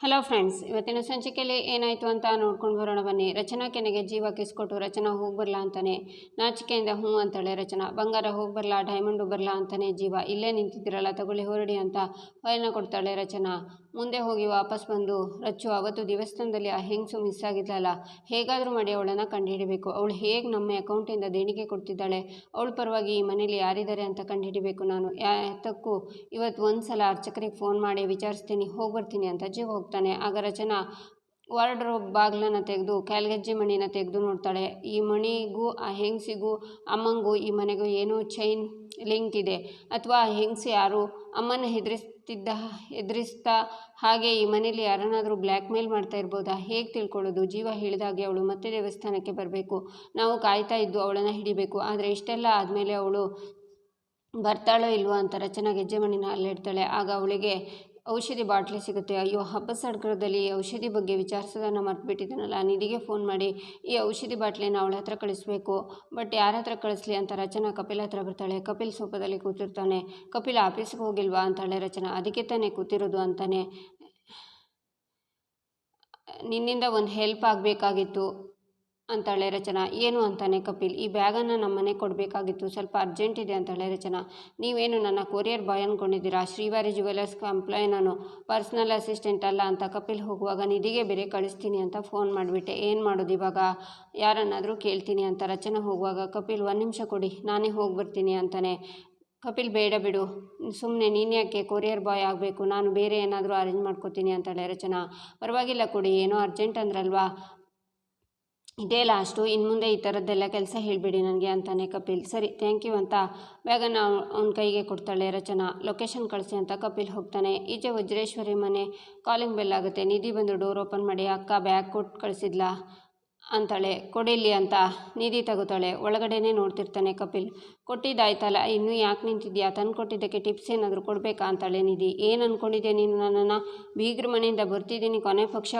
Hello friends ಇವತ್ತಿನ ಸಂಚಿಕೆಯಲ್ಲಿ ಏನಾಯಿತು ಅಂತ ನೋಡ್ಕೊಂಡು ಬರೋಣ ಬನ್ನಿ. ರಚನಾ ಕೆನೆಗೆ ಜೀವ ಕಿಸ್ಕೊಟ್ಟು ರಚನಾ ಹೋಗಿ ಬರಲ್ಲ ಅಂತಾನೆ. ನಾಚಿಕೆಯಿಂದ ಹ್ಞೂ ಅಂತಾಳೆ ರಚನಾ, ಬಂಗಾರ ಹೋಗಿ ಬರಲಾ ಡೈಮಂಡು ಬರಲಾ ಅಂತಾನೆ ಜೀವ. ಇಲ್ಲೇ ನಿಂತಿದ್ದೀರಲ್ಲ, ತಗೊಳ್ಳಿ ಹೊರಡಿ ಅಂತ ಫೈಲ್ನ ಕೊಡ್ತಾಳೆ ರಚನಾ. ಮುಂದೆ ಹೋಗಿ ವಾಪಸ್ ಬಂದು, ರಚ್ಚು, ಅವತ್ತು ದೇವಸ್ಥಾನದಲ್ಲಿ ಆ ಹೆಂಗಸು ಮಿಸ್ ಆಗಿದ್ಲಲ್ಲ, ಹೇಗಾದರೂ ಮಾಡಿ ಅವಳನ್ನು ಕಂಡುಹಿಡಿಬೇಕು. ಅವಳು ಹೇಗೆ ನಮ್ಮ ಅಕೌಂಟಿಂದ ದೇಣಿಗೆ ಕೊಡ್ತಿದ್ದಾಳೆ? ಅವಳ ಪರವಾಗಿ ಈ ಮನೇಲಿ ಯಾರಿದ್ದಾರೆ ಅಂತ ಕಂಡುಹಿಡಿಬೇಕು ನಾನು. ಯಾತಕ್ಕೂ ಇವತ್ತು ಒಂದು ಸಲ ಅರ್ಚಕರಿಗೆ ಫೋನ್ ಮಾಡಿ ವಿಚಾರಿಸ್ತೀನಿ ಹೋಗಿ ಬರ್ತೀನಿ ಅಂತ ಜೀವ ಹೋಗ್ತಾನೆ. ಆಗ ರಚನಾ ವಾರ್ಡ್ರೋಬ್ ಬಾಗಿಲನ್ನು ತೆಗೆದು ಕ್ಯಾಲ್ಗೆಜ್ಜೆ ಮಣಿನ ತೆಗೆದು ನೋಡ್ತಾಳೆ. ಈ ಮಣಿಗೂ, ಆ ಹೆಂಗಸಿಗೂ, ಅಮ್ಮಂಗೂ, ಈ ಮನೆಗೂ ಏನೋ ಚೈನ್ ಲಿಂಕ್ ಇದೆ. ಅಥವಾ ಆ ಹೆಂಗಸಿ ಯಾರು? ಅಮ್ಮನ ಹೆದರಿಸ್ತಿದ್ದ, ಹೆದರಿಸ್ತಾ ಹಾಗೆ ಈ ಮನೇಲಿ ಯಾರನ್ನಾದರೂ ಬ್ಲ್ಯಾಕ್ ಮೇಲ್ ಮಾಡ್ತಾ ಇರ್ಬೋದಾ? ಹೇಗೆ ತಿಳ್ಕೊಳ್ಳೋದು? ಜೀವ ಹೇಳಿದಾಗೆ ಅವಳು ಮತ್ತೆ ದೇವಸ್ಥಾನಕ್ಕೆ ಬರಬೇಕು. ನಾವು ಕಾಯ್ತಾ ಇದ್ದು ಅವಳನ್ನು ಹಿಡಿಬೇಕು. ಆದರೆ ಇಷ್ಟೆಲ್ಲ ಆದಮೇಲೆ ಅವಳು ಬರ್ತಾಳೋ ಇಲ್ವೋ ಅಂತ ರಚನಾ ಗೆಜ್ಜೆ ಮಣ್ಣಿನ ಅಲ್ಲಿಡ್ತಾಳೆ ಆಗ ಅವಳಿಗೆ ಔಷಧಿ ಬಾಟ್ಲಿ ಸಿಗುತ್ತೆ. ಅಯ್ಯೋ ಹಬ್ಬ ಸಡ್ಗರದಲ್ಲಿ ಔಷಧಿ ಬಗ್ಗೆ ವಿಚಾರಿಸೋದನ್ನು ಮರ್ತ್ಬಿಟ್ಟಿದ್ದಾನಲ್ಲ ನಿಧಿಗೆ ಫೋನ್ ಮಾಡಿ, ಈ ಔಷಧಿ ಬಾಟ್ಲಿನ ಅವಳ ಹತ್ರ ಕಳಿಸ್ಬೇಕು, ಬಟ್ ಯಾರ ಹತ್ರ ಕಳಿಸ್ಲಿ? ಅಂತ ರಚನಾ ಕಪಿಲ್ ಹತ್ರ ಬರ್ತಾಳೆ. ಕಪಿಲ್ ಸೋಫಾದಲ್ಲಿ ಕೂತಿರ್ತಾನೆ. ಕಪಿಲ್ ಆಫೀಸ್ಗೆ ಹೋಗಿಲ್ವಾ? ಅಂತಾಳೆ ರಚನಾ. ಅದಕ್ಕೆ ತಾನೇ ಕೂತಿರೋದು ಅಂತಾನೆ. ನಿನ್ನಿಂದ ಒಂದು ಹೆಲ್ಪ್ ಆಗಬೇಕಾಗಿತ್ತು. ಅಂತಾಳೆ ರಚನಾ. ಏನು ಅಂತಾನೆ ಕಪಿಲ್, ಈ ಬ್ಯಾಗನ್ನು ನಮ್ಮ ಮನೆಗೆ ಕೊಡಬೇಕಾಗಿತ್ತು. ಸ್ವಲ್ಪ ಅರ್ಜೆಂಟ್ ಇದೆ ಅಂತಾಳೆ ರಚನಾ. ನೀವೇನು ನನ್ನ ಕೊರಿಯರ್ ಬಾಯ್ ಅಂದ್ಕೊಂಡಿದ್ದೀರಾ ಶ್ರೀವಾರಿ ಜುವೆಲರ್ಸ್ ಕಂಪ್ಲೈ ನಾನು ಪರ್ಸ್ನಲ್ ಅಸಿಸ್ಟೆಂಟ್ ಅಲ್ಲ ಅಂತ ಕಪಿಲ್ ಹೋಗುವಾಗ ನಿಧಿಗೆ ಬೇರೆ ಕಳಿಸ್ತೀನಿ ಅಂತ ಫೋನ್ ಮಾಡಿಬಿಟ್ಟೆ. ಏನು ಮಾಡೋದು ಇವಾಗ? ಯಾರನ್ನಾದರೂ ಕೇಳ್ತೀನಿ ಅಂತ ರಚನಾ ಹೋಗುವಾಗ ಕಪಿಲ್, ಒಂದು ನಿಮಿಷ ಕೊಡಿ, ನಾನೇ ಹೋಗಿ ಬರ್ತೀನಿ ಅಂತಾನೆ. ಕಪಿಲ್, ಬೇಡ ಬಿಡು. ಸುಮ್ಮನೆ ನೀನು ಯಾಕೆ ಕೊರಿಯರ್ ಬಾಯ್ ಆಗಬೇಕು? ನಾನು ಬೇರೆ ಏನಾದರೂ ಅರೇಂಜ್ ಮಾಡ್ಕೋತೀನಿ ಅಂತಾಳೆ ರಚನಾ. ಪರವಾಗಿಲ್ಲ ಕೊಡಿ, ಏನೋ ಅರ್ಜೆಂಟ್ ಅಂದ್ರಲ್ವಾ? ಇದೇ ಲಾಸ್ಟು ಇನ್ನು ಮುಂದೆ ಈ ಥರದ್ದೆಲ್ಲ ಕೆಲಸ ಹೇಳಿಬಿಡಿ ನನಗೆ ಅಂತಾನೆ ಕಪಿಲ್. ಸರಿ ಥ್ಯಾಂಕ್ ಯು ಅಂತ ಬ್ಯಾಗನ್ನು ಅವನ ಕೈಗೆ ಕೊಡ್ತಾಳೆ ರಚನಾ. ಲೊಕೇಶನ್ ಕಳಿಸಿ ಅಂತ ಕಪಿಲ್ ಹೋಗ್ತಾನೆ. ಈಚೆ ವಜ್ರೇಶ್ವರಿ ಮನೆ ಕಾಲಿಂಗ್ ಬೆಲ್ ಆಗುತ್ತೆ. ನಿಧಿ ಬಂದು ಡೋರ್ ಓಪನ್ ಮಾಡಿ, ಅಕ್ಕ ಬ್ಯಾಗ್ ಕೊಟ್ಟು ಕಳಿಸಿದ್ಲಾ ಅಂತಾಳೆ. ಕೊಡಿಲಿ ಅಂತ ನಿಧಿ ತಗೋತಾಳೆ. ಒಳಗಡೆನೇ ನೋಡ್ತಿರ್ತಾನೆ ಕಪಿಲ್. ಕೊಟ್ಟಿದ್ದಾಯ್ತಲ್ಲ, ಇನ್ನೂ ಯಾಕೆ ನಿಂತಿದ್ಯಾ? ತಂದು ಕೊಟ್ಟಿದ್ದಕ್ಕೆ ಟಿಪ್ಸ್ ಏನಾದರೂ ಕೊಡಬೇಕಾ ಅಂತಳೆ ನಿಧಿ. ಏನು ಅಂದ್ಕೊಂಡಿದ್ದೆ ನೀನು ನನ್ನನ್ನು? ಬೀಗ್ರ ಮನೆಯಿಂದ ಬರ್ತಿದ್ದೀನಿ ಕೊನೆ ಪಕ್ಷ.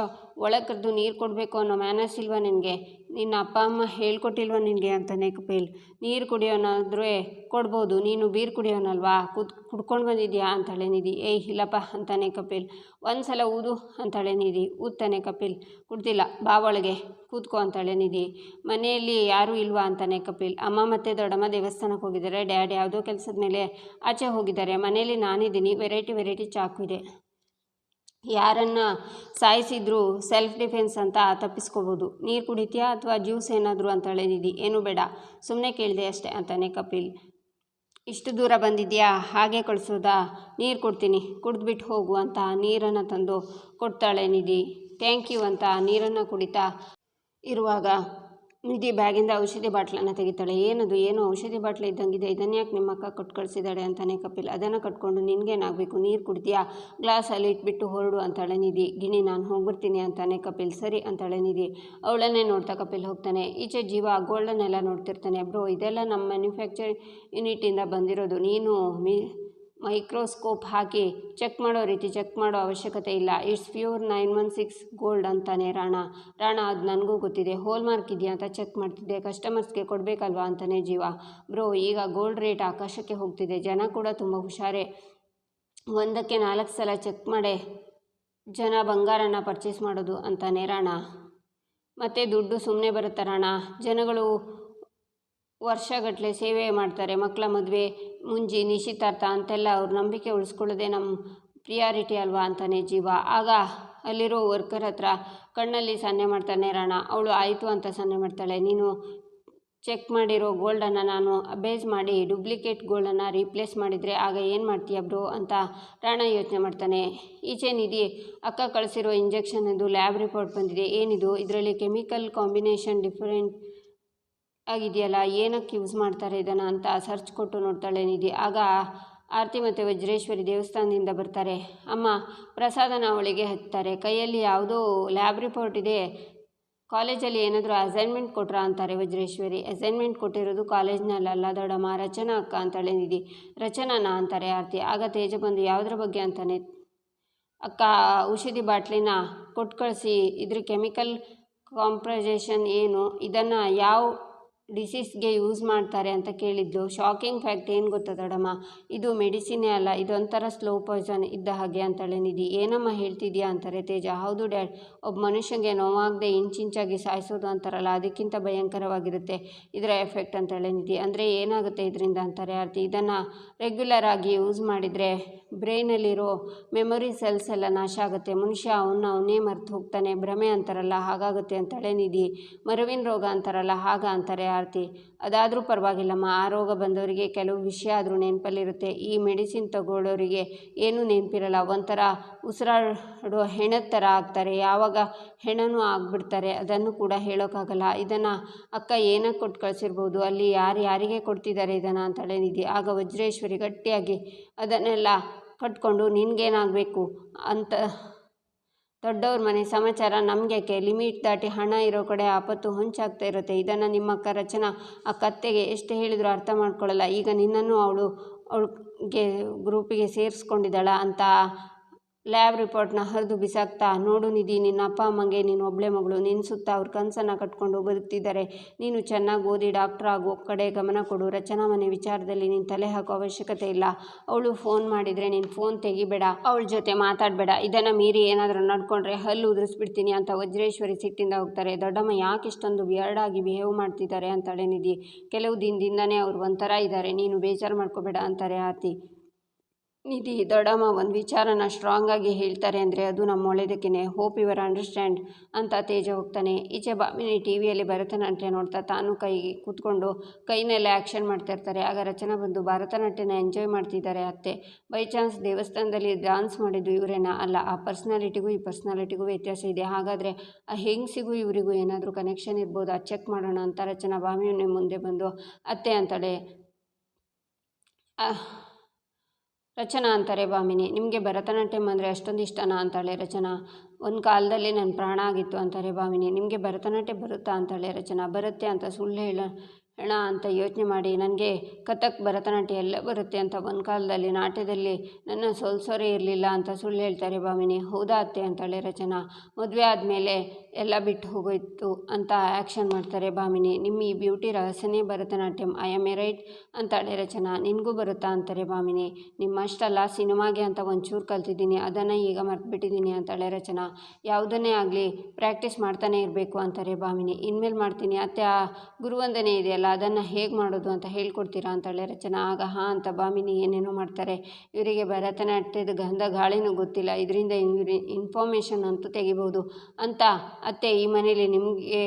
ಒಳಗೆ ಕರೆದು ನೀರು ಕೊಡಬೇಕು ಅನ್ನೋ ಮ್ಯಾನಸ್ ಇಲ್ವಾ ನಿನಗೆ? ನಿನ್ನ ಅಪ್ಪ ಅಮ್ಮ ಹೇಳ್ಕೊಟ್ಟಿಲ್ವ ನಿನಗೆ ಅಂತಾನೆ ಕಪಿಲ್ ನೀರು ಕುಡಿಯೋನಾದ್ರೆ ಕೊಡ್ಬೋದು, ನೀನು ಬೀರು ಕುಡಿಯೋನಲ್ವಾ? ಕುದ್ ಕುಡ್ಕೊಂಡು ಬಂದಿದ್ಯಾ ಅಂತಾಳೆ ನಿಧಿ. ಏಯ್, ಇಲ್ಲಪ್ಪ ಅಂತಾನೆ ಕಪಿಲ್. ಒಂದು ಸಲ ಊದು ಅಂತಾಳೆ ನಿಧಿ. ಊದ್ತಾನೆ ಕಪಿಲ್. ಕುಡ್ತಿಲ್ಲ ಬಾ ಒಳಗೆ, ಕೂತ್ಕೋ ಅಂತಾಳೆ ನಿಧಿ. ಮನೆಯಲ್ಲಿ ಯಾರೂ ಇಲ್ವಾ ಅಂತಾನೆ ಕಪಿಲ್. ಅಮ್ಮ ಮತ್ತು ದೊಡ್ಡಮ್ಮ ದೇವಸ್ಥಾನಕ್ಕೆ ಹೋಗಿದ್ದಾರೆ. ಡ್ಯಾಡ್ ಯಾವುದೋ ಕೆಲಸದ ಮೇಲೆ ಆಚೆ ಹೋಗಿದ್ದಾರೆ. ಮನೆಯಲ್ಲಿ ನಾನಿದ್ದೀನಿ. ವೆರೈಟಿ ವೆರೈಟಿ ಚಾಕು ಇದೆ. ಯಾರನ್ನು ಸಾಯಿಸಿದ್ರು ಸೆಲ್ಫ್ ಡಿಫೆನ್ಸ್ ಅಂತ ತಪ್ಪಿಸ್ಕೋಬೋದು. ನೀರು ಕುಡಿತೀಯಾ ಅಥವಾ ಜ್ಯೂಸ್ ಏನಾದರೂ ಅಂತಾಳೆ ನಿಧಿ ಏನೂ ಬೇಡ. ಸುಮ್ಮನೆ ಕೇಳಿದೆ ಅಷ್ಟೇ ಅಂತಾನೆ ಕಪಿಲ್. ಇಷ್ಟು ದೂರ ಬಂದಿದ್ಯಾ? ಹಾಗೆ ಕಳಿಸೋದಾ? ನೀರು ಕೊಡ್ತೀನಿ. ಕುಡಿದ್ಬಿಟ್ಟು ಹೋಗು ಅಂತ ನೀರನ್ನು ತಂದು ಕೊಡ್ತಾಳೆ ನಿಧಿ ಥ್ಯಾಂಕ್ ಯು ಅಂತ ನೀರನ್ನು ಕುಡಿತಾ ಇರುವಾಗ ನಿಧಿ ಬ್ಯಾಗಿಂದ ಔಷಧಿ ಬಾಟ್ಲನ್ನು ತೆಗಿತಾಳೆ. ಏನದು? ಏನು? ಔಷಧಿ ಬಾಟ್ಲಿ ಇದ್ದಂಗಿದೆ. ಇದನ್ನು ಯಾಕೆ ನಿಮ್ಮ ಅಕ್ಕ ಕೊಟ್ಟು ಕಳಿಸಿದ್ದಾಳೆ ಅಂತಾನೆ ಕಪಿಲ್. ಅದನ್ನು ಕಟ್ಕೊಂಡು ನಿನಗೇನಾಗಬೇಕು? ನೀರು ಕುಡ್ತೀಯಾ? ಗ್ಲಾಸಲ್ಲಿ ಇಟ್ಬಿಟ್ಟು ಹೊರಡು ಅಂತಾಳೆ ನಿಧಿ. ಗಿಣಿ, ನಾನು ಹೋಗ್ಬಿಡ್ತೀನಿ ಅಂತಾನೆ ಕಪಿಲ್. ಸರಿ ಅಂತಾಳೆ ನಿಧಿ. ಅವಳನ್ನೇ ನೋಡ್ತಾ ಕಪಿಲ್ ಹೋಗ್ತಾನೆ. ಈಚೆ ಜೀವ ಗೋಲ್ಡನ್ನೆಲ್ಲ ನೋಡ್ತಿರ್ತಾನೆ. ಬ್ರೋ, ಇದೆಲ್ಲ ನಮ್ಮ ಮ್ಯಾನುಫ್ಯಾಕ್ಚರ್ ಯೂನಿಟಿಂದ ಬಂದಿರೋದು. ನೀನು ಮಿ ಮೈಕ್ರೋಸ್ಕೋಪ್ ಹಾಕಿ ಚೆಕ್ ಮಾಡೋ ರೀತಿ ಚೆಕ್ ಮಾಡೋ ಅವಶ್ಯಕತೆ ಇಲ್ಲ. It's pure nine one six gold ಅಂತಾನೆ ರಾಣ. ರಾಣ, ಅದು ನನಗೂ ಗೊತ್ತಿದೆ. ಹೋಲ್ ಮಾರ್ಕ್ ಇದೆಯಾ ಅಂತ ಚೆಕ್ ಮಾಡ್ತಿದ್ದೆ. ಕಸ್ಟಮರ್ಸ್ಗೆ ಕೊಡಬೇಕಲ್ವಾ ಅಂತಾನೆ ಜೀವ. ಬ್ರೋ, ಈಗ ಗೋಲ್ಡ್ ರೇಟ್ ಆಕಾಶಕ್ಕೆ ಹೋಗ್ತಿದೆ. ಜನ ಕೂಡ ತುಂಬ ಹುಷಾರೇ. ಒಂದಕ್ಕೆ ನಾಲ್ಕು ಸಲ ಚೆಕ್ ಮಾಡೇ ಜನ ಬಂಗಾರನ ಪರ್ಚೇಸ್ ಮಾಡೋದು ಅಂತಾನೆ ರಾಣ. ಮತ್ತು ದುಡ್ಡು ಸುಮ್ಮನೆ ಬರುತ್ತಾ ರಾಣ? ಜನಗಳು ವರ್ಷಗಟ್ಟಲೆ ಸೇವೆ ಮಾಡ್ತಾರೆ. ಮಕ್ಕಳ ಮದುವೆ, ಮುಂಜಿ, ನಿಶ್ಚಿತಾರ್ಥ ಅಂತೆಲ್ಲ ಅವ್ರ ನಂಬಿಕೆ ಉಳಿಸ್ಕೊಳ್ಳೋದೇ ನಮ್ಮ ಪ್ರಿಯಾರಿಟಿ ಅಲ್ವಾ ಅಂತಾನೆ ಜೀವ. ಆಗ ಅಲ್ಲಿರೋ ವರ್ಕರ್ ಹತ್ರ ಕಣ್ಣಲ್ಲಿ ಸನ್ನೆ ಮಾಡ್ತಾನೆ, ರಾಣ, ಅವಳು ಆಯಿತು ಅಂತ ಸನ್ನೆ ಮಾಡ್ತಾಳೆ. ನೀನು ಚೆಕ್ ಮಾಡಿರೋ ಗೋಲ್ಡನ್ನು ನಾನು ಬೇಸ್ ಮಾಡಿ ಡುಪ್ಲಿಕೇಟ್ ಗೋಲ್ಡನ್ನು ರೀಪ್ಲೇಸ್ ಮಾಡಿದರೆ ಆಗ ಏನು ಮಾಡ್ತೀಯ ಬ್ರೋ ಅಂತ ರಾಣ ಯೋಚನೆ ಮಾಡ್ತಾನೆ. ಈಚೆ ನಿಧಿ ಅಕ್ಕ ಕಳಿಸಿರೋ ಇಂಜೆಕ್ಷನ್ ಎಂದು ಲ್ಯಾಬ್ ರಿಪೋರ್ಟ್ ಬಂದಿದೆ. ಏನಿದು? ಇದರಲ್ಲಿ ಕೆಮಿಕಲ್ ಕಾಂಬಿನೇಷನ್ ಡಿಫರೆಂಟ್ ಆಗಿದೆಯಲ್ಲ, ಏನಕ್ಕೆ ಯೂಸ್ ಮಾಡ್ತಾರೆ ಇದನ್ನು ಅಂತ ಸರ್ಚ್ ಕೊಟ್ಟು ನೋಡ್ತಾಳೆ ನಿಧಿ. ಆಗ ಆರತಿ ಮತ್ತು ವಜ್ರೇಶ್ವರಿ ದೇವಸ್ಥಾನದಿಂದ ಬರ್ತಾರೆ. ಅಮ್ಮ, ಪ್ರಸಾದನ ಅವಳಿಗೆ ಹತ್ತಾರೆ ಕೈಯಲ್ಲಿ ಯಾವುದೋ ಲ್ಯಾಬ್ ರಿಪೋರ್ಟ್ ಇದೆ. ಕಾಲೇಜಲ್ಲಿ ಏನಾದರೂ ಅಸೈನ್ಮೆಂಟ್ ಕೊಟ್ರಾ ಅಂತಾರೆ ವಜ್ರೇಶ್ವರಿ. ಅಸೈನ್ಮೆಂಟ್ ಕೊಟ್ಟಿರೋದು ಕಾಲೇಜ್ನಲ್ಲ ದೊಡ್ಡಮ್ಮ, ರಚನಾ ಅಕ್ಕ ಅಂತಾಳೆ ನಿಧಿ. ರಚನಾನ ಅಂತಾರೆ ಆರತಿ. ಆಗ ತೇಜ ಬಂದು, ಯಾವುದ್ರ ಬಗ್ಗೆ ಅಂತಾನೆ? ಅಕ್ಕ, ಔಷಧಿ ಬಾಟ್ಲಿನ ಕೊಟ್ಟು ಕಳಿಸಿ, ಇದ್ರ ಕೆಮಿಕಲ್ ಕಾಂಪ್ರಜೇಷನ್ ಏನು, ಇದನ್ನು ಯಾವ ಡಿಸೀಸ್ಗೆ ಯೂಸ್ ಮಾಡ್ತಾರೆ ಅಂತ ಕೇಳಿದ್ಲು. ಶಾಕಿಂಗ್ ಫ್ಯಾಕ್ಟ್ ಏನು ಗೊತ್ತಾ ದೊಡಮ್ಮ ಇದು ಮೆಡಿಸಿನೇ ಅಲ್ಲ ಇದೊಂಥರ ಸ್ಲೋ ಪಾಯ್ಸನ್ ಇದ್ದ ಹಾಗೆ ಅಂತಾಳೆ ನಿಧಿ ಏನಮ್ಮ ಹೇಳ್ತಿದ್ಯಾ ಅಂತಾರೆ ತೇಜ. ಹೌದು ಡ್ಯಾಡ್, ಒಬ್ಬ ಮನುಷ್ಯನಿಗೆ ನೋವಾಗದೆ ಇಂಚಿಂಚಾಗಿ ಸಾಯಿಸೋದು ಅಂತಾರಲ್ಲ, ಅದಕ್ಕಿಂತ ಭಯಂಕರವಾಗಿರುತ್ತೆ ಇದರ ಎಫೆಕ್ಟ್ ಅಂತಾಳೆ ನಿಧಿ ಅಂದರೆ ಏನಾಗುತ್ತೆ ಇದರಿಂದ ಅಂತಾರೆ ಆರ್ತಿ, ಇದನ್ನು ರೆಗ್ಯುಲರ್ ಆಗಿ ಯೂಸ್ ಮಾಡಿದರೆ ಬ್ರೈನಲ್ಲಿರೋ ಮೆಮೊರಿ ಸೆಲ್ಸ್ ಎಲ್ಲ ನಾಶ ಆಗುತ್ತೆ. ಮನುಷ್ಯ ಅವನ್ನ ಅವನೇ ಮರೆತು ಹೋಗ್ತಾನೆ, ಭ್ರಮೆ ಅಂತಾರಲ್ಲ, ಹಾಗಾಗುತ್ತೆ ಅಂತಾಳೆ ನಿಧಿ ಮರವಿನ ರೋಗ ಅಂತಾರಲ್ಲ, ಹಾಗ ಅಂತಾರೆ ಆರ್ತಿ ಅದಾದರೂ ಪರವಾಗಿಲ್ಲಮ್ಮ, ಆ ರೋಗ ಬಂದವರಿಗೆ ಕೆಲವು ವಿಷಯ ಆದರೂ ನೆನಪಲ್ಲಿರುತ್ತೆ. ಈ ಮೆಡಿಸಿನ್ ತಗೊಳ್ಳೋರಿಗೆ ಏನೂ ನೆನಪಿರಲ್ಲ. ಒಂಥರ ಉಸಿರಾಡುವ ಹೆಣದ ಥರ ಆಗ್ತಾರೆ. ಯಾವಾಗ ಹೆಣನೂ ಆಗಿಬಿಡ್ತಾರೆ. ಅದನ್ನು ಕೂಡ ಹೇಳೋಕ್ಕಾಗಲ್ಲ. ಇದನ್ನು ಅಕ್ಕ ಏನಕ್ಕೆ ಕೊಟ್ಟು ಕಳಿಸಿರ್ಬೋದು. ಅಲ್ಲಿ ಯಾರು ಯಾರಿಗೆ ಕೊಡ್ತಿದ್ದಾರೆ ಇದನ್ನು ಅಂತ ನಿಧಿ ಆಗ ವಜ್ರೇಶ್ವರಿ ಗಟ್ಟಿಯಾಗಿ ಅದನ್ನೆಲ್ಲ ಕಟ್ಕೊಂಡು, ನಿನಗೇನಾಗಬೇಕು ಅಂತ ದೊಡ್ಡವ್ರ ಮನೆ ಸಮಾಚಾರ ನಮಗ್ಯಾಕೆ ಲಿಮಿಟ್ ದಾಟಿ ಹಣ ಇರೋ ಕಡೆ ಆಪತ್ತು ಹೊಂಚಾಗ್ತಾ ಇರುತ್ತೆ. ಇದನ್ನು ನಿಮ್ಮ ಅಕ್ಕ ರಚನಾ, ಆ ಕತ್ತೆಗೆ ಎಷ್ಟು ಹೇಳಿದರೂ ಅರ್ಥ ಮಾಡ್ಕೊಳ್ಳಲ್ಲ ಈಗ ನಿನ್ನನ್ನು ಅವಳು, ಅವಳಿಗೆ ಗ್ರೂಪಿಗೆ ಸೇರಿಸ್ಕೊಂಡಿದ್ದಾಳ ಅಂತ ಲ್ಯಾಬ್ ರಿಪೋರ್ಟ್ನ ಹರಿದು ಬಿಸಾಕ್ತಾ, ನೋಡು ನಿಧಿ, ನಿನ್ನ ಅಪ್ಪ ಅಮ್ಮಂಗೆ ನೀನು ಒಬ್ಬಳೆ ಮಗಳು ನಿನ್ನ ಸುತ್ತ ಅವ್ರ ಕನಸನ್ನು ಕಟ್ಕೊಂಡು ಬದುಕ್ತಿದ್ದಾರೆ. ನೀನು ಚೆನ್ನಾಗಿ ಓದಿ, ಡಾಕ್ಟ್ರ್ ಆಗೋ ಕಡೆ ಗಮನ ಕೊಡು, ರಚನಾ ಮನೆ ವಿಚಾರದಲ್ಲಿ ನೀನು ತಲೆ ಹಾಕೋ ಅವಶ್ಯಕತೆ ಇಲ್ಲ. ಅವಳು ಫೋನ್ ಮಾಡಿದರೆ ನೀನು ಫೋನ್ ತೆಗಿಬೇಡ, ಅವಳ ಜೊತೆ ಮಾತಾಡಬೇಡ. ಇದನ್ನು ಮೀರಿ ಏನಾದರೂ ನಡ್ಕೊಂಡ್ರೆ ಹಲ್ಲು ಉದುರಿಸ್ಬಿಡ್ತೀನಿ ಅಂತ ವಜ್ರೇಶ್ವರಿ ಸಿಟ್ಟಿಂದ ಹೋಗ್ತಾರೆ. ದೊಡ್ಡಮ್ಮ, ಯಾಕೆ ಇಷ್ಟೊಂದು ವಿಯರ್ಡಾಗಿ ಬಿಹೇವ್ ಮಾಡ್ತಿದ್ದಾರೆ? ಅಂತಾಳೆ ನಿಧಿ. ಕೆಲವು ದಿನದಿಂದನೇ ಅವ್ರು ಒಂಥರ ಇದ್ದಾರೆ. ನೀನು ಬೇಜಾರು ಮಾಡ್ಕೋಬೇಡ, ಅಂತಾರೆ ಆರ್ತಿ. ನಿಧಿ ದೊಡ್ಡಮ್ಮ ಒಂದು ವಿಚಾರನ ಸ್ಟ್ರಾಂಗಾಗಿ ಹೇಳ್ತಾರೆ ಅಂದರೆ ಅದು ನಮ್ಮ ಒಳ್ಳೇದಕ್ಕೇ ಹೋಪ್ ಯುವರ್ ಅಂಡರ್ಸ್ಟ್ಯಾಂಡ್ ಅಂತ ತೇಜ ಹೋಗ್ತಾನೆ. ಈಚೆ ಬಾಮಿನಿ ಟಿ ವಿಯಲ್ಲಿ ಭರತನಾಟ್ಯ ನೋಡ್ತಾ ತಾನು ಕೈಗೆ ಕೂತ್ಕೊಂಡು ಕೈನಲ್ಲಿ ಆ್ಯಕ್ಷನ್ ಮಾಡ್ತಾ ಇರ್ತಾರೆ. ಆಗ ರಚನಾ ಬಂದು ಭರತನಾಟ್ಯನ ಎಂಜಾಯ್ ಮಾಡ್ತಿದ್ದಾರೆ ಅತ್ತೆ. ಬೈ ಚಾನ್ಸ್ ದೇವಸ್ಥಾನದಲ್ಲಿ ಡ್ಯಾನ್ಸ್ ಮಾಡಿದ್ದು ಇವರೇನ? ಅಲ್ಲ, ಆ ಪರ್ಸ್ನಾಲಿಟಿಗೂ ಈ ಪರ್ಸ್ನಾಲಿಟಿಗೂ ವ್ಯತ್ಯಾಸ ಇದೆ. ಹಾಗಾದರೆ ಆ ಹೆಂಗ್ಸಿಗೂ ಇವರಿಗೂ ಏನಾದರೂ ಕನೆಕ್ಷನ್ ಇರ್ಬೋದು? ಆ ಚೆಕ್ ಮಾಡೋಣ ಅಂತ ರಚನಾ ಬಾಮಿನಿ ಮುಂದೆ ಬಂದು, ಅತ್ತೆ ಅಂತಾಳೆ. ರಚನಾ ಅಂತಾರೆ ಭಾಮಿನಿ ನಿಮಗೆ ಭರತನಾಟ್ಯಂ ಅಂದರೆ ಅಷ್ಟೊಂದು ಇಷ್ಟನಾ ಅಂತಾಳೆ ರಚನಾ? ಒಂದು ಕಾಲದಲ್ಲಿ ನನ್ನ ಪ್ರಾಣ ಆಗಿತ್ತು ಅಂತಾರೆ ಭಾಮಿನಿ ನಿಮಗೆ ಭರತನಾಟ್ಯ ಬರುತ್ತಾ ಅಂತಾಳೆ ರಚನಾ? ಬರುತ್ತೆ ಅಂತ ಸುಳ್ಳು ಹೇಳ ಹೇಳ ಅಂತ ಯೋಚನೆ ಮಾಡಿ, ನನಗೆ ಕಥಕ್ ಭರತನಾಟ್ಯ ಎಲ್ಲ ಬರುತ್ತೆ ಅಂತ ಒಂದು ಕಾಲದಲ್ಲಿ, ನಾಟ್ಯದಲ್ಲಿ ನನ್ನ ಸೋಲ್ಸೋರೇ ಇರಲಿಲ್ಲ ಅಂತ ಸುಳ್ಳು ಹೇಳ್ತಾರೆ ಭಾಮಿನಿ ಹೌದಾ ಅತ್ತೆ? ಅಂತಾಳೆ ರಚನಾ. ಮದುವೆ ಆದಮೇಲೆ ಎಲ್ಲ ಬಿಟ್ಟು ಹೋಗೋಯ್ತು ಅಂತ ಆ್ಯಕ್ಷನ್ ಮಾಡ್ತಾರೆ ಭಾಮಿನಿ. ನಿಮ್ಮ ಈ beauty ರಹಸ್ಯನೇ Bharatanatyam I am a right ಅಂತಾಳೆ ರಚನಾ. ನಿನಗೂ ಬರುತ್ತಾ ಅಂತಾರೆ ಭಾಮಿನಿ. ನಿಮ್ಮಷ್ಟಲ್ಲ ಸಿನಿಮಾಗೆ ಅಂತ ಒಂಚೂರು ಕಲ್ತಿದ್ದೀನಿ, ಅದನ್ನು ಈಗ ಮರ್ತ್ಬಿಟ್ಟಿದ್ದೀನಿ ಅಂತಾಳೆ ರಚನಾ. ಯಾವುದನ್ನೇ ಆಗಲಿ ಪ್ರಾಕ್ಟೀಸ್ ಮಾಡ್ತಾನೆ ಇರಬೇಕು ಅಂತಾರೆ ಭಾಮಿನಿ. ಇನ್ಮೇಲೆ ಮಾಡ್ತೀನಿ. ಅತ್ತೆ, ಆ ಗುರುವಂದನೆ ಇದೆಯಲ್ಲ, ಅದನ್ನು ಹೇಗೆ ಮಾಡೋದು ಅಂತ ಹೇಳ್ಕೊಡ್ತೀರಾ ಅಂತಾಳೆ ರಚನಾ. ಆಗ ಹಾಂ ಅಂತ ಭಾಮಿನಿ ಏನೇನೋ ಮಾಡ್ತಾರೆ. ಇವರಿಗೆ ಭರತನಾಟ್ಯದ ಗಂಧ ಗಾಳಿನೂ ಗೊತ್ತಿಲ್ಲ, ಇದರಿಂದ ಇನ್ಫಾರ್ಮೇಷನ್ ಅಂತೂ ತೆಗಿಬೋದು ಅಂತ ಅತ್ತೆ, ಈ ಮನೇಲಿ ನಿಮಗೆ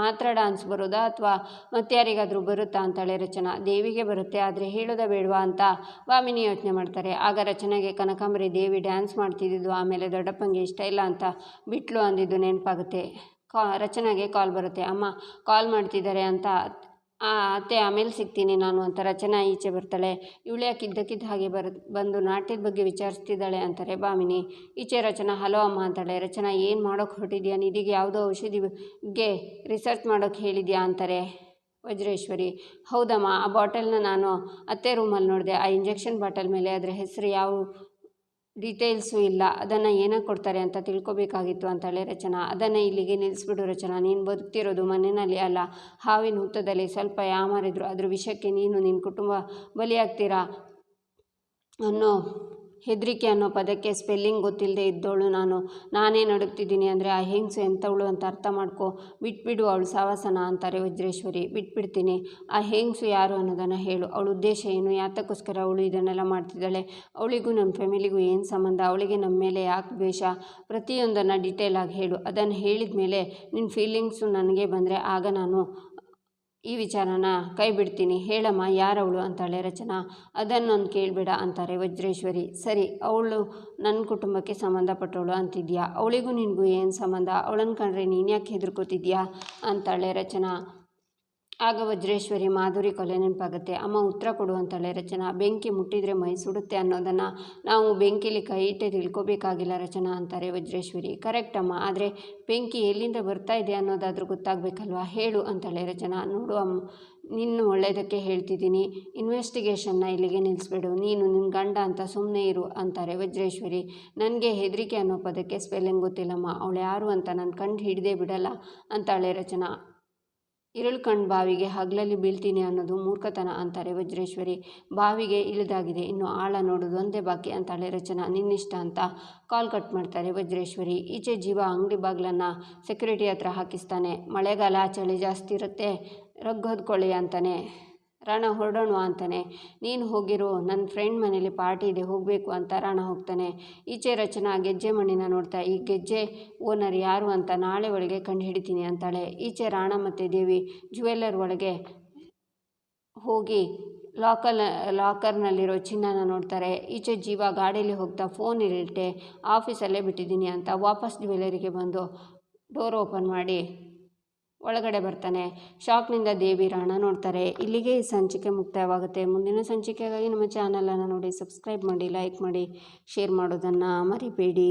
ಮಾತ್ರ ಡಾನ್ಸ್ ಬರೋದಾ ಅಥವಾ ಮತ್ತೆ ಯಾರಿಗಾದರೂ ಬರುತ್ತಾ ಅಂತಾಳೆ ರಚನಾ? ದೇವಿಗೆ ಬರುತ್ತೆ, ಆದರೆ ಹೇಳೋದ ಬೇಡವಾ ಅಂತ ವಾಮಿನಿ ಯೋಚನೆ ಮಾಡ್ತಾರೆ. ಆಗ ರಚನೆಗೆ ಕನಕಾಂಬರಿ ದೇವಿ ಡ್ಯಾನ್ಸ್ ಮಾಡ್ತಿದ್ದಿದ್ದು, ಆಮೇಲೆ ದೊಡ್ಡಪ್ಪಂಗೆ ಇಷ್ಟ ಇಲ್ಲ ಅಂತ ಬಿಟ್ಲು ಅಂದಿದ್ದು ನೆನಪಾಗುತ್ತೆ. ಕಾ, ರಚನೆಗೆ ಕಾಲ್ ಬರುತ್ತೆ. ಅಮ್ಮ ಕಾಲ್ ಮಾಡ್ತಿದ್ದಾರೆ ಅಂತ ಅತ್ತೆ, ಆಮೇಲೆ ಸಿಗ್ತೀನಿ ನಾನು ಅಂತ ರಚನಾ ಈಚೆ ಬರ್ತಾಳೆ. ಇವಳು ಯಾಕೆ ಇದ್ದಕ್ಕಿದ್ದ ಹಾಗೆ ಬರ, ಬಂದು ನಾಟ್ಯದ ಬಗ್ಗೆ ವಿಚಾರಿಸ್ತಿದ್ದಾಳೆ ಅಂತಾರೆ ಭಾಮಿನಿ. ಈಚೆ ರಚನಾ, ಹಲೋ ಅಮ್ಮ ಅಂತಾಳೆ. ರಚನಾ, ಏನು ಮಾಡೋಕ್ಕೆ ಹೊರಟಿದ್ಯಾ? ನಿಧಿಗೆ ಯಾವುದೋ ಔಷಧಿಗೆ ರಿಸರ್ಚ್ ಮಾಡೋಕ್ಕೆ ಹೇಳಿದ್ಯಾ? ಅಂತಾರೆ ವಜ್ರೇಶ್ವರಿ. ಹೌದಮ್ಮ, ಆ ಬಾಟಲ್ನ ನಾನು ಅತ್ತೆ ರೂಮಲ್ಲಿ ನೋಡಿದೆ. ಆ ಇಂಜೆಕ್ಷನ್ ಬಾಟಲ್ ಮೇಲೆ ಅದರ ಹೆಸರು ಯಾವ ಡೀಟೇಲ್ಸು ಇಲ್ಲ. ಅದನ್ನು ಏನಕ್ಕೆ ಕೊಡ್ತಾರೆ ಅಂತ ತಿಳ್ಕೊಬೇಕಾಗಿತ್ತು ಹೇಳಿ ರಚನಾ. ಅದನ್ನು ಇಲ್ಲಿಗೆ ನಿಲ್ಲಿಸ್ಬಿಡು ರಚನಾ. ನೀನು ಬದುಕ್ತಿರೋದು ಮನೆಯಲ್ಲಿ ಅಲ್ಲ. ಹಾವಿನ ಹುತ್ತದಲ್ಲಿ ಸ್ವಲ್ಪ ಯಾಮಾರಿದ್ರು ಅದ್ರ ವಿಷಯಕ್ಕೆ ನೀನು ನಿನ್ನ ಕುಟುಂಬ ಬಲಿಯಾಗ್ತೀರಾ ಅನ್ನೋ ಹೆದರಿಕೆ ಅನ್ನೋ ಪದಕ್ಕೆ ಸ್ಪೆಲ್ಲಿಂಗ್ ಗೊತ್ತಿಲ್ಲದೆ ಇದ್ದವಳು ನಾನು. ನಾನೇ ನಡುಕ್ತಿದ್ದೀನಿ ಅಂದರೆ ಆ ಹೆಂಗಸು ಎಂಥವಳು ಅಂತ ಅರ್ಥ ಮಾಡ್ಕೊ. ಬಿಟ್ಬಿಡು ಅವಳು ಸಾವಾಸನ ಅಂತಾರೆ ವಜ್ರೇಶ್ವರಿ. ಬಿಟ್ಬಿಡ್ತೀನಿ. ಆ ಹೆಂಗಸು ಯಾರು ಅನ್ನೋದನ್ನು ಹೇಳು. ಅವಳ ಉದ್ದೇಶ ಏನು? ಯಾತಕ್ಕೋಸ್ಕರ ಅವಳು ಇದನ್ನೆಲ್ಲ ಮಾಡ್ತಿದ್ದಾಳೆ? ಅವಳಿಗೂ ನಮ್ಮ ಫ್ಯಾಮಿಲಿಗೂ ಏನು ಸಂಬಂಧ? ಅವಳಿಗೆ ನಮ್ಮ ಮೇಲೆ ಯಾಕೆ ದ್ವೇಷ? ಪ್ರತಿಯೊಂದನ್ನು ಡೀಟೇಲಾಗಿ ಹೇಳು. ಅದನ್ನು ಹೇಳಿದ ಮೇಲೆ ನಿನ್ನ ಫೀಲಿಂಗ್ಸು ನನಗೆ ಬಂದರೆ ಆಗ ನಾನು ಈ ವಿಚಾರನ ಕೈ ಬಿಡ್ತೀನಿ ಹೇಳಮ್ಮ, ಯಾರವಳು? ಅಂತಾಳೆ ರಚನಾ. ಅದನ್ನೊಂದು ಕೇಳಬೇಡ ಅಂತಾರೆ ವಜ್ರೇಶ್ವರಿ. ಸರಿ, ಅವಳು ನನ್ನ ಕುಟುಂಬಕ್ಕೆ ಸಂಬಂಧಪಟ್ಟವಳು ಅಂತಿದ್ಯಾ? ಅವಳಿಗೂ ನಿನಗೂ ಏನು ಸಂಬಂಧ? ಅವಳನ್ನು ಕಂಡ್ರೆ ನೀನು ಯಾಕೆ ಹೆದರ್ಕೋತಿದ್ಯಾ? ಅಂತಾಳೆ ರಚನಾ. ಆಗ ವಜ್ರೇಶ್ವರಿ ಮಾಧುರಿ ಕೊಲೆ ನೆನಪಾಗುತ್ತೆ. ಅಮ್ಮ ಉತ್ತರ ಕೊಡು ರಚನಾ. ಬೆಂಕಿ ಮುಟ್ಟಿದರೆ ಮೈ ಸುಡುತ್ತೆ ಅನ್ನೋದನ್ನು ನಾವು ಬೆಂಕಿಲಿ ಕೈ ಇಟ್ಟೆ ತಿಳ್ಕೊಬೇಕಾಗಿಲ್ಲ ರಚನಾ ಅಂತಾರೆ ವಜ್ರೇಶ್ವರಿ. ಕರೆಕ್ಟ್ ಅಮ್ಮ, ಆದರೆ ಬೆಂಕಿ ಎಲ್ಲಿಂದ ಬರ್ತಾ ಇದೆ ಅನ್ನೋದಾದರೂ ಗೊತ್ತಾಗಬೇಕಲ್ವಾ? ಹೇಳು ಅಂತಾಳೆ ರಚನಾ. ನೋಡು ಅಮ್ಮ, ನಿನ್ನ ಒಳ್ಳೆಯದಕ್ಕೆ ಹೇಳ್ತಿದ್ದೀನಿ. ಇನ್ವೆಸ್ಟಿಗೇಷನ್ನ ಇಲ್ಲಿಗೆ ನಿಲ್ಲಿಸ್ಬೇಡು ನೀನು ನಿನ್ನ ಗಂಡ ಅಂತ ಸುಮ್ಮನೆ ಇರು ಅಂತಾರೆ ವಜ್ರೇಶ್ವರಿ. ನನಗೆ ಹೆದರಿಕೆ ಅನ್ನೋ ಪದಕ್ಕೆ ಸ್ಪೆಲ್ಲಿಂಗ್ ಗೊತ್ತಿಲ್ಲಮ್ಮ. ಅವಳು ಯಾರು ಅಂತ ನಾನು ಕಂಡು ಹಿಡಿದೇ ಬಿಡಲ್ಲ ಅಂತಾಳೆ ರಚನಾ. ಇರುಳು ಬಾವಿಗೆ, ಹಗಲಲ್ಲಿ ಬೀಳ್ತೀನಿ ಅನ್ನೋದು ಮೂರ್ಖತನ ಅಂತಾರೆ ವಜ್ರೇಶ್ವರಿ. ಬಾವಿಗೆ ಇಳಿದಾಗಿದೆ, ಇನ್ನು ಆಳ ನೋಡೋದು ಒಂದೇ ಬಾಕಿ ಅಂತಾಳೆ ರಚನಾ. ನಿನ್ನಿಷ್ಟ ಅಂತ ಕಾಲ್ ಕಟ್ ಮಾಡ್ತಾರೆ ವಜ್ರೇಶ್ವರಿ. ಈಚೆ ಜೀವ ಅಂಗಡಿ ಬಾಗಿಲನ್ನು ಸೆಕ್ಯೂರಿಟಿ ಹತ್ರ ಹಾಕಿಸ್ತಾನೆ. ಮಳೆಗಾಲ ಚಳಿ ಜಾಸ್ತಿ ಇರುತ್ತೆ ರಗ್ ಹೊದ್ಕೊಳ್ಳಿ ಅಂತಾನೆ. ರಾಣ ಹೊರಡೋಣ ಅಂತಾನೆ. ನೀನು ಹೋಗಿರೋ ನನ್ನ ಫ್ರೆಂಡ್ ಮನೇಲಿ ಪಾರ್ಟಿ ಇದೆ, ಹೋಗಬೇಕು ಅಂತ ರಾಣ ಹೋಗ್ತಾನೆ. ಈಚೆ ರಚನಾ ಗೆಜ್ಜೆ ಮಣ್ಣಿನ ನೋಡ್ತಾ, ಈ ಗೆಜ್ಜೆ ಓನರ್ ಯಾರು ಅಂತ ನಾಳೆ ಒಳಗೆ ಕಂಡುಹಿಡಿತೀನಿ ಅಂತಾಳೆ. ಈಚೆ ರಾಣ ಮತ್ತು ದೇವಿ ಜ್ಯುವೆಲ್ಲರ್ ಒಳಗೆ ಹೋಗಿ ಲಾಕಲ್ ಲಾಕರ್ನಲ್ಲಿರೋ ಚಿನ್ನನ ನೋಡ್ತಾರೆ. ಈಚೆ ಜೀವ ಗಾಡಿಯಲ್ಲಿ ಹೋಗ್ತಾ ಫೋನ್ ಇರಿಟ್ಟೆ ಆಫೀಸಲ್ಲೇ ಬಿಟ್ಟಿದ್ದೀನಿ ಅಂತ ವಾಪಸ್ ಜ್ಯುವೆಲರಿಗೆ ಬಂದು ಡೋರ್ ಓಪನ್ ಮಾಡಿ ಒಳಗಡೆ ಬರ್ತಾನೆ. ಶಾಕ್ನಿಂದ ದೇವಿ ರಾಣ ನೋಡ್ತಾರೆ. ಇಲ್ಲಿಗೆ ಈ ಸಂಚಿಕೆ ಮುಕ್ತಾಯವಾಗುತ್ತೆ. ಮುಂದಿನ ಸಂಚಿಕೆಗಾಗಿ ನಮ್ಮ ಚಾನಲನ್ನು ನೋಡಿ, ಸಬ್ಸ್ಕ್ರೈಬ್ ಮಾಡಿ, ಲೈಕ್ ಮಾಡಿ, ಶೇರ್ ಮಾಡೋದನ್ನು ಮರಿಬೇಡಿ.